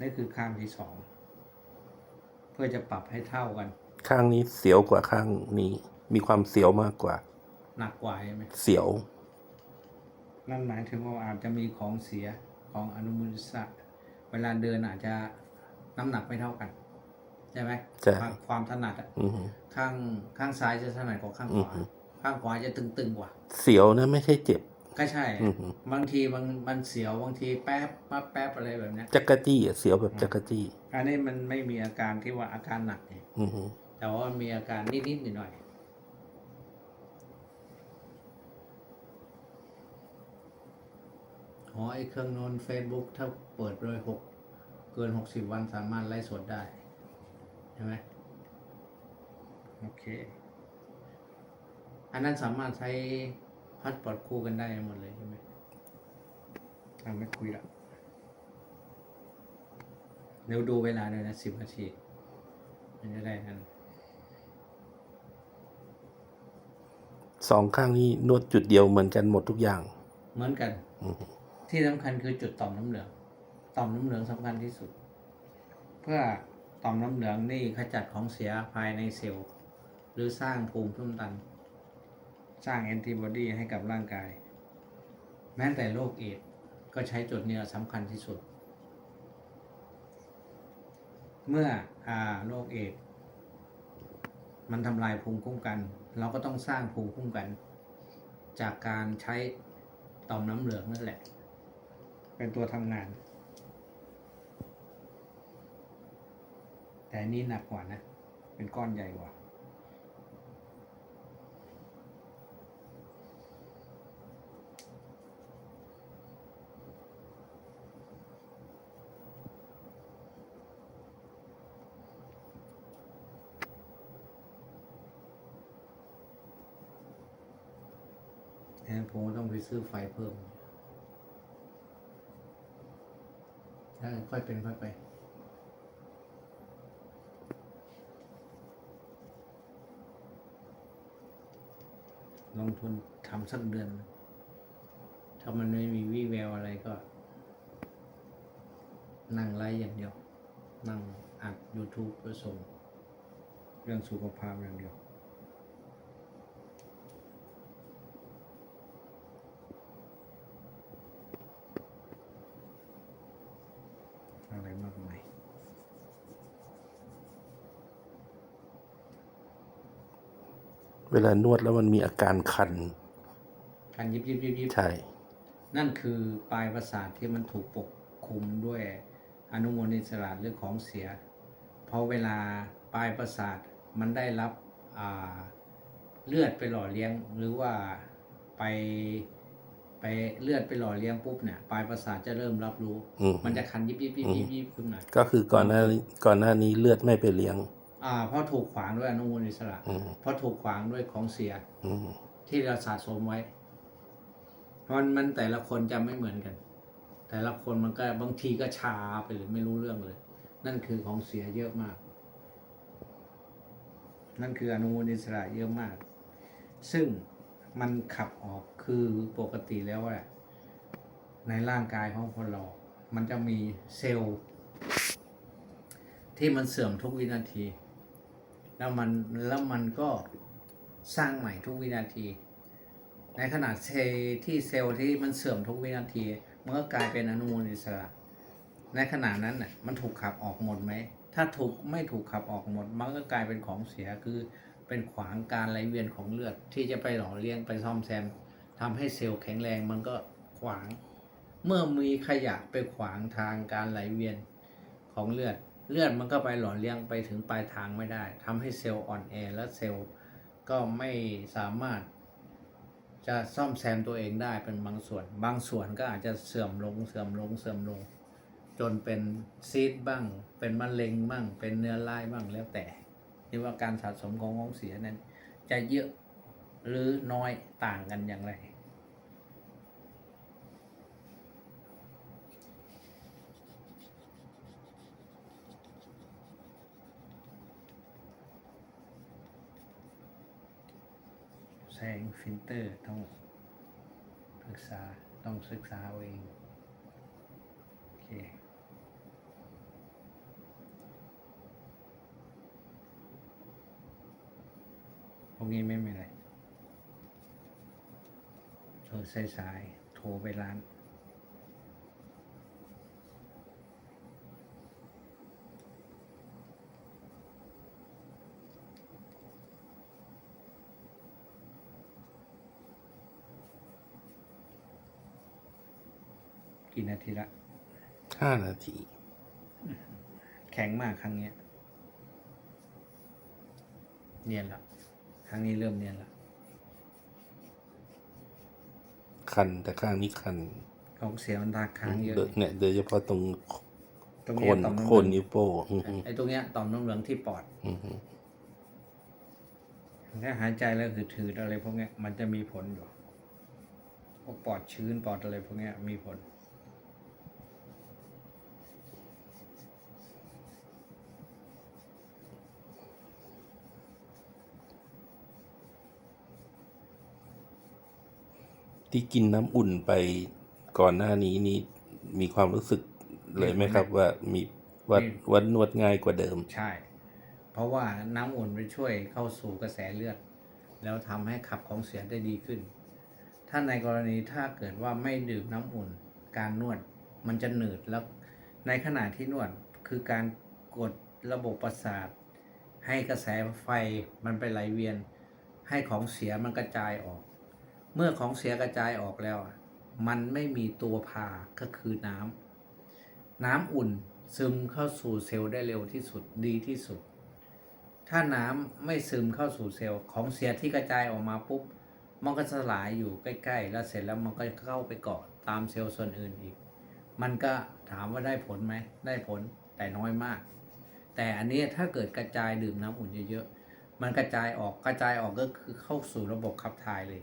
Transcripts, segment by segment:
นี่คือข้างที่สองเพื่อจะปรับให้เท่ากัน ข้างนี้เสียวกว่าข้างนี้ มีความเสียวมากกว่า หนักกว่าใช่ไหมเสียว นั่นหมายถึงว่าอาจจะมีของเสียของอนุมูลอิสระเวลาเดินอาจจะน้ำหนักไม่เท่ากันใช่ไหมใช่ความความถนัดอะอือหือข้างข้างซ้ายจะถนัดกว่าข้างขวาอือฮึข้างขวาจะตึงๆกว่า เสียวนะไม่ใช่เจ็บ ก็ใช่อือฮึบางทีบางมันเสียวบางทีแป๊บปั๊บแป๊บอะไรแบบเนี้ยจักรจี้อะเสียวแบบจักรจี้อันนี้มันไม่มีอาการที่ว่าอาการหนักเนี่ยอือหือแต่ว่ามีอาการนิดๆหน่อยๆอ๋อไอ้เครื่องโน้น Facebook ถ้าเปิดเลยหกเกินหกสิบวันสามารถไล่สดได้ ใช่ไหมโอเค อันนั้นสามารถใช้ พัดปลอดคู่กันได้หมดเลยใช่ไหมอะไม่คุยละเดี๋ยวดูเวลาเลยนะสิบนาที มันจะได้นั้นสองข้างนี้นวดจุดเดียวเหมือนกันหมดทุกอย่าง เหมือนกัน อือหือที่สำคัญคือจุดต่อมน้ำเหลือง ต่อมน้ำเหลืองสำคัญที่สุด เพื่อต่อมน้ำเหลืองนี่ขจัดของเสียภายในเซลล์หรือสร้างภูมิคุ้มกัน สร้างแอนติบอดีให้กับร่างกาย แม้แต่โรคเอดก็ใช้จุดเนี้สำคัญที่สุด เมื่ออโรคเอดมันทำลายภูมิคุ้มกัน เราก็ต้องสร้างภูมิคุ้มกัน จากการใช้ต่อมน้ำเหลืองนั่นแหละ เป็นตัวทำงาน แต่นนี้หนักกว่านะ เป็นก้อนใหญ่กว่า แอนผมก็ต้องไปซื้อไฟเพิ่มถ้าค่อยเป็นค่อยไปลงทุนทำสักเดือน ถ้ามันไม่มีวี่แววอะไรก็ นั่งไลฟ์อย่างเดียว นั่งอัด YouTube เพื่อส่งเรื่องสุขภาพอย่างเดียว อะไร มากมายเวลานวดแล้วมันมีอาการคันการยิบยิบยิบยิบใช่ นั่นคือปลายประสาทที่มันถูกปกคลุมด้วยอนุมูลอิสระหรือของเสีย พอเวลาปลายประสาทมันได้รับอ่าเลือดไปหล่อเลี้ยงหรือว่าไป ไปเลือดไปหล่อเลี้ยงปุ๊บเนี่ยปลายประสาทจะเริ่มรับรู้ อืม มันจะคันยิบยิบยิบยิบยิบขึ้นมาก็คือก่อนหน้านี้ก่อนหน้านี้เลือดไม่ไปเลี้ยง อ่าเพราะถูกขวางด้วยอนุมูลอิสระอืม เพราะถูกขวางด้วยของเสียอืม ที่เราสะสมไว้ มันมันแต่ละคนจะไม่เหมือนกัน แต่ละคนมันก็บางทีก็ชาไปเลยไม่รู้เรื่องเลย นั่นคือของเสียเยอะมาก นั่นคืออนุมูลอิสระเยอะมาก ซึ่ง มันขับออกคือปกติแล้วอะในร่างกายของคนเรา มันจะมีเซลล์ที่มันเสื่อมทุกวินาที แล้วมันแล้วมันก็สร้างใหม่ทุกวินาที ในขนาดเซลล์ที่เซลล์ที่มันเสื่อมทุกวินาทีมันก็กลายเป็นอนุมูลอิสระ ในขณะนั้นน่ะมันถูกขับออกหมดไหมถ้าถูกไม่ถูกขับออกหมด มันก็กลายเป็นของเสียคือ เป็นขวางการไหลเวียนของเลือดที่จะไปหล่อเลี้ยงไปซ่อมแซมทำให้เซลล์แข็งแรงมันก็ขวาง เมื่อมีขยะไปขวางทางการไหลเวียนของเลือด เลือดมันก็ไปหล่อเลี้ยงไปถึงปลายทางไม่ได้ทำให้เซลล์อ่อนแอและเซลล์ก็ไม่สามารถ จะซ่อมแซมตัวเองได้เป็นบางส่วน บางส่วนก็อาจจะเสื่อมลงเสื่อมลงเสื่อมลง จนเป็นซีดบ้าง เป็นมะเร็งบ้าง เป็นเนื้อร้ายบ้างแล้วแต่ ที่ว่าการสะสมของของเสียนั้น จะเยอะหรือน้อยต่างกันอย่างไร แสงฟิลเตอร์ต้องศึกษาต้องศึกษาเอง โอเค วกนี้ไม่เป็นไรโทรสายๆโทรไปร้านกี่นาทีละ ห้านาที แข็งมากครั้งเนี้ย เนียนละ ครั้งนี้เริ่มเนียนละคันแต่ข้างนี้คันของเสียมันตาค้างเยอะโดยเนี่ยโดยเฉพาะตรงตรงโคเนี้ยนต่อมน้ำโคเหลืนองนิ้วโป้งอือฮึไอ้ตรงเนี้ยต่อมน้ำเหลืองที่ปอดอือฮึถ้าหายใจแล้วคือถืดอะไรพวกเนี้ยมันจะมีผลอยู่พวกปอดชื้นปอดอะไรพวกเนี้ยมีผล ที่กินน้ำอุ่นไปก่อนหน้านี้นี่มีความรู้สึกเลยไหมครับ ว่ามีวัดมีวัดนวดง่ายกว่าเดิม ใช่ เพราะว่าน้ำอุ่นไปช่วยเข้าสู่กระแสเลือด แล้วทำให้ขับของเสียได้ดีขึ้น ถ้าในกรณีถ้าเกิดว่าไม่ดื่มน้ำอุ่น การนวดมันจะหนืดแล้ว ในขณะที่นวดคือการกดระบบประสาท ให้กระแสไฟมันไปไหลเวียน ให้ของเสียมันกระจายออก เมื่อของเสียกระจายออกแล้วอะมันไม่มีตัวพาก็คือน้ำน้ำอุ่นซึมเข้าสู่เซลล์ได้เร็วที่สุดดีที่สุด ถ้าน้ำไม่ซึมเข้าสู่เซลล์ของเสียที่กระจายออกมาปุ๊บมันก็สลายอยู่ใกล้ๆ แล้วเสร็จแล้วมันก็เข้าไปเกาะตามเซลล์ส่วนอื่นอีก มันก็ถามว่าได้ผลไหมได้ผลแต่น้อยมาก แต่อันนี้ถ้าเกิดกระจายดื่มน้ำอุ่นเยอะๆมันกระจายออกกระจายออกก็คือเข้าสู่ระบบขับถ่ายเลย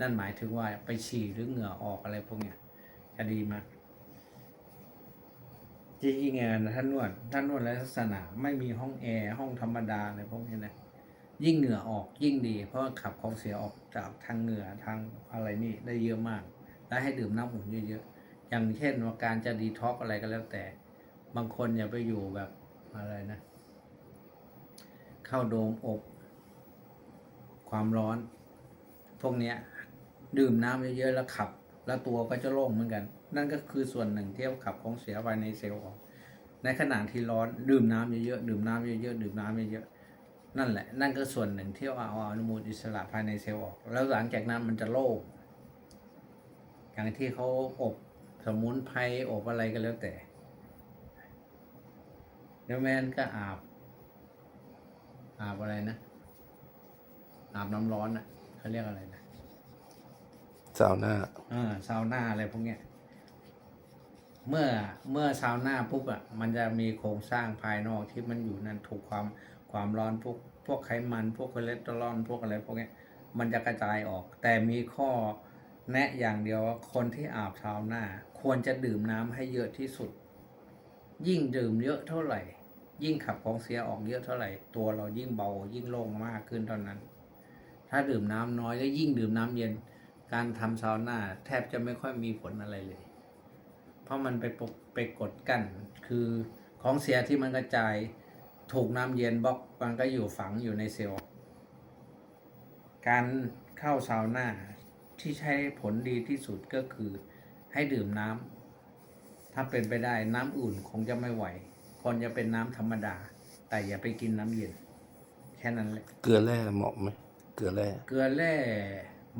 นั่นหมายถึงว่าไปฉี่หรือเหงื่อออกอะไรพวกเนี้ยจะดีมากจริงๆไงนะท่านนวดท่านนวดแลักษณะไม่มีห้องแอร์ห้องธรรมดาอะไรพวกนี้นะยิ่งเหงื่อออกยิ่งดี เพราะขับของเสียออกจากทางเหงื่อทางอะไรนี่ได้เยอะมาก และให้ดื่มน้ำอุ่นเยอะๆอย่างเช่นว่าการจะดีท็อกอะไรก็แล้วแต่ บางคนอย่าไปอยู่แบบอะไรนะ เข้าโดมอบ ความร้อน พวกเนี้ย ดื่มน้ำเยอะๆแล้วขับ แล้วตัวก็จะโล่งเหมือนกัน นั่นก็คือส่วนหนึ่งที่ขับของเสียภายในเซลล์ออก ในขณะที่ร้อนดื่มน้ำเยอะๆดื่มน้ำเยอะๆดื่มน้ำเยอะๆนั่นแหละ นั่นก็ส่วนหนึ่งที่เอาอนุมูลอิสระภายในเซลล์ออก แล้วหลังจากนั้นมันจะโล่งอย่างที่เขาอบสมุนไพรอบอะไรก็แล้วแต่แล้วแมนก็อาบ อาบอะไรนะ อาบน้ำร้อนอะเขาเรียกอะไรนะ ซาวน่าเออซาวน่าอะไรพวกเนี้ย เมื่อเมื่อซาวน่าปุ๊บอะมันจะมีโครงสร้างภายนอกที่มันอยู่นั้นถูกความความร้อนพวกพวกไขมัน พวกคอเลสเตอรอลพวกอะไรพวกเนี้ยมันจะกระจายออก แต่มีข้อแนะอย่างเดียวว่าคนที่อาบซาวน่าควรจะดื่มน้ำให้เยอะที่สุด ยิ่งดื่มเยอะเท่าไหร่ ยิ่งขับของเสียออกเยอะเท่าไหร่ ตัวเรายิ่งเบายิ่งโล่งมากขึ้นเท่านั้น ถ้าดื่มน้ำน้อยแล้วยิ่งดื่มน้ำเย็น การทำซาวน่าแทบจะไม่ค่อยมีผลอะไรเลย เพราะมันไปปกไปกดกั้นคือของเสียที่มันกระจายถูกน้ำเย็นบล็อกมันก็อยู่ฝังอยู่ในเซลล์ การเข้าซาวน่าที่ใช้ผลดีที่สุดก็คือให้ดื่มน้ำถ้าเป็นไปได้น้ำอุ่นคงจะไม่ไหวควรจะเป็นน้ำธรรมดา แต่อย่าไปกินน้ำเย็น แค่นั้นแหละ เกลือแร่เหมาะไหมเกลือแร่ เกลือแร่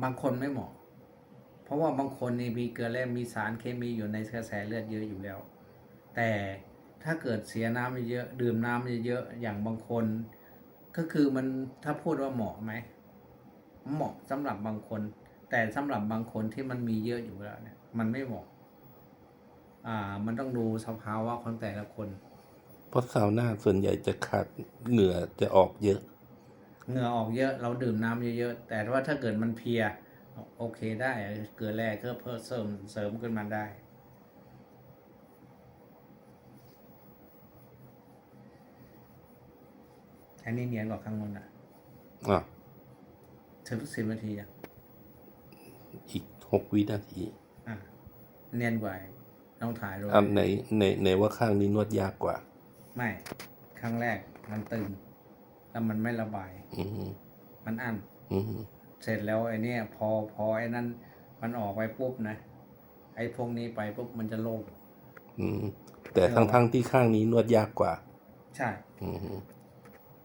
บางคนไม่เหมาะเพ ราะว่าบางคนนี่มีเกลือแร่มีสารเคมีอยู่ในกระแสเลือดเยอะอยู่แล้ว แต่ถ้าเกิดเสียน้ำเยอะๆดื่มน้ำเยอะๆอย่างบางคน ก็คือมันถ้าพูดว่าเหมาะไหมเหมาะสำหรับบางคน แต่สำหรับบางคนที่มันมีเยอะอยู่แล้วเนี่ย มันไม่เหมาะ อ่า มันต้องดูสภาวะของแต่ละคน เพราะซาวน่าส่วนใหญ่จะขาดเหงื่อจะออกเยอะ เหงื่อออกเยอะ เราดื่มน้ำเยอะๆแต่ว่าถ้าเกิดมันเพลีย โอเคได้ เกลือแร่ก็เพิ่มเสริมเสริมขึ้นมาได้อันนี้เนียนกว่าข้างบนอะอะถึงสิบนาทีอะอีกหกวินาทีอะเนียนกว่าต้องถ่ายรูปอันไหนในในว่าข้างนี้นวดยากกว่า ไม่ครั้งแรกมันตึง แล้วมันไม่ระบาย อืมมันอั้น อืม เสร็จแล้วไอ้เนี่ยพอพอไอ้นั้นมันออกไปปุ๊บนะไอ้พวกนี้ไปปุ๊บมันจะโล่งอืม แต่ทั้งทั้งๆที่ข้างนี้นวดยากกว่า ใช่ อืม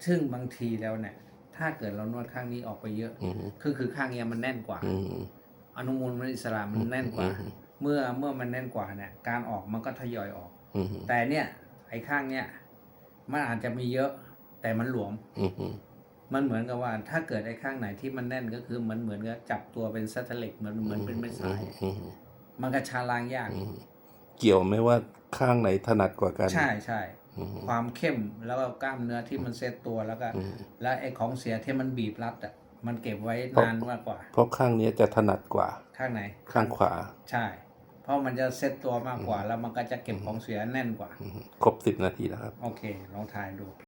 ซึ่งบางทีแล้วเนี่ย ถ้าเกิดเรานวดข้างนี้ออกไปเยอะอืมคือคือข้างเนี้ยมันแน่นกว่าอืมอนุมูลมันอิสระมันแน่นกว่าอืมเมื่อเมื่อมันแน่นกว่าเนี่ย การออกมันก็ทยอยออกอืมแต่เนี่ย ไอ้ข้างเนี้ยมันอาจจะมีเยอะ แต่มันหลวมอื มมันเหมือนกับว่า ถ้าเกิดไอ้ข้างไหนที่มันแน่นก็คือมันเหมือนกับจับตัวเป็นสแตนเหล็กเหมือนเหมือนเป็นไม้สายอืมมันกระชาล้างยากอืมเกี่ยวไหมว่าข้างไหนถนัดกว่ากัน ใช่ใช่อืมความเข้มแล้วก็กล้ามเนื้อที่มันเซตตัวแล้วก็อืมแล้วไอ้ของเสียที่มันบีบรัดอะมันเก็บไว้เพราะนานมากกว่า เพราะข้างเนี้ยจะถนัดกว่า ข้างไหน ข้างขวา ใช่ เพราะมันจะเซตตัวมากกว่า แล้วมันก็จะเก็บของเสียแน่นกว่าอืมครบสิบนาทีแล้วครับ โอเค ลองทายดู